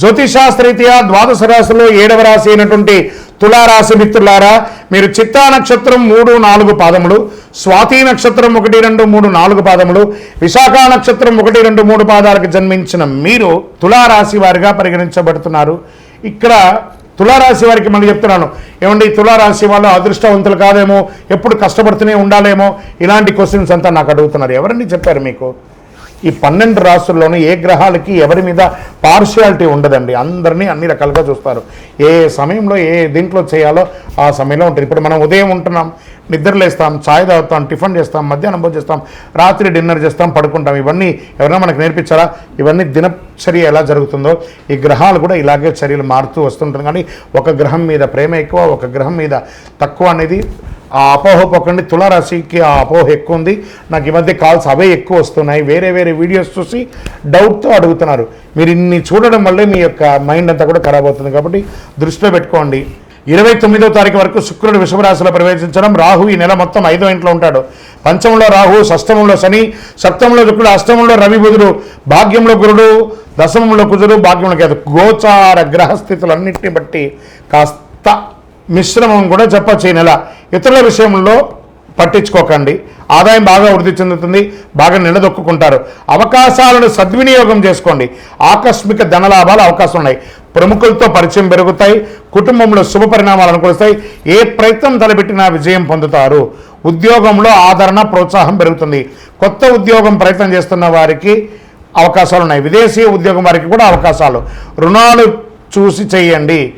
జ్యోతిషాస్త్రీత్యా ద్వాదశ రాశిలో ఏడవ రాశి అయినటువంటి తులారాశి మిత్రులారా మీరు చిత్తా నక్షత్రం మూడు నాలుగు పాదములు స్వాతి నక్షత్రం ఒకటి రెండు మూడు నాలుగు పాదములు విశాఖ నక్షత్రం ఒకటి రెండు మూడు పాదాలకు జన్మించిన మీరు తులారాశి వారిగా పరిగణించబడుతున్నారు. ఇక్కడ తులారాశి వారికి మళ్ళీ చెప్తున్నాను ఏమండి తులారాశి వాళ్ళు అదృష్టవంతులు కాదేమో ఎప్పుడు కష్టపడుతూనే ఉండాలేమో ఇలాంటి క్వశ్చన్స్ అంతా నాకు అడుగుతున్నారు. ఎవరండి చెప్పారు మీకు? ఈ పన్నెండు రాష్ట్రాల్లోనూ ఏ గ్రహాలకి ఎవరి మీద పార్షియాలిటీ ఉండదండి. అందరినీ అన్ని రకాలుగా చూస్తారు. ఏ సమయంలో ఏ దీంట్లో చేయాలో ఆ సమయంలో ఉంటుంది ఇప్పుడు మనం ఉదయం ఉంటున్నాం నిద్రలేస్తాం ఛాయ్ తాగుతాం టిఫిన్ చేస్తాం మధ్యాహ్నం భోజనం చేస్తాం రాత్రి డిన్నర్ చేస్తాం పడుకుంటాం. ఇవన్నీ ఎవరైనా మనకు నేర్పించారా? ఇవన్నీ దినచర్య ఎలా జరుగుతుందో ఈ గ్రహాలు కూడా ఇలాగే చర్యలు మారుతూ వస్తుంటుంది కానీ ఒక గ్రహం మీద ప్రేమ ఎక్కువ ఒక గ్రహం మీద తక్కువ అనేది ఆ అపోహ పక్కండి. తులారాశికి ఆ అపోహ ఎక్కువ ఉంది నాకు ఈ మధ్య కాల్స్ అవే ఎక్కువ వస్తున్నాయి. వేరే వేరే వీడియోస్ చూసి డౌట్తో అడుగుతున్నారు. మీరు ఇన్ని చూడడం వల్లే మీ యొక్క మైండ్ అంతా కూడా ఖరాబ్ అవుతుంది కాబట్టి దృష్టిలో పెట్టుకోండి. ఇరవై తొమ్మిదో తారీఖు వరకు శుక్రుడు వృషభరాశిలో ప్రవేశించడం. రాహు ఈ నెల మొత్తం ఐదో ఇంట్లో ఉంటాడు. పంచంలో రాహు షష్టమంలో శని సప్తమంలో శుక్రుడు అష్టమంలో రవి బుధుడు భాగ్యంలో గురుడు దశమంలో కుజుడు భాగ్యంలో కేతు. గోచార గ్రహస్థితులన్నింటిని బట్టి కాస్త మిశ్రమం కూడా చెప్పచ్చు ఈ నెల ఇతరుల విషయంలో పట్టించుకోకండి. ఆదాయం బాగా వృద్ధి చెందుతుంది బాగా నిలదొక్కుంటారు అవకాశాలను సద్వినియోగం చేసుకోండి. ఆకస్మిక ధనలాభాలు అవకాశం ఉన్నాయి. ప్రముఖులతో పరిచయం పెరుగుతాయి కుటుంబంలో శుభ పరిణామాలు అనుకూలిస్తాయి. ఏ ప్రయత్నం తలపెట్టినా విజయం పొందుతారు. ఉద్యోగంలో ఆదరణ ప్రోత్సాహం పెరుగుతుంది. కొత్త ఉద్యోగం ప్రయత్నం చేస్తున్న వారికి అవకాశాలు ఉన్నాయి. విదేశీ ఉద్యోగం వారికి కూడా అవకాశాలు. రుణాలు చూసి చేయండి.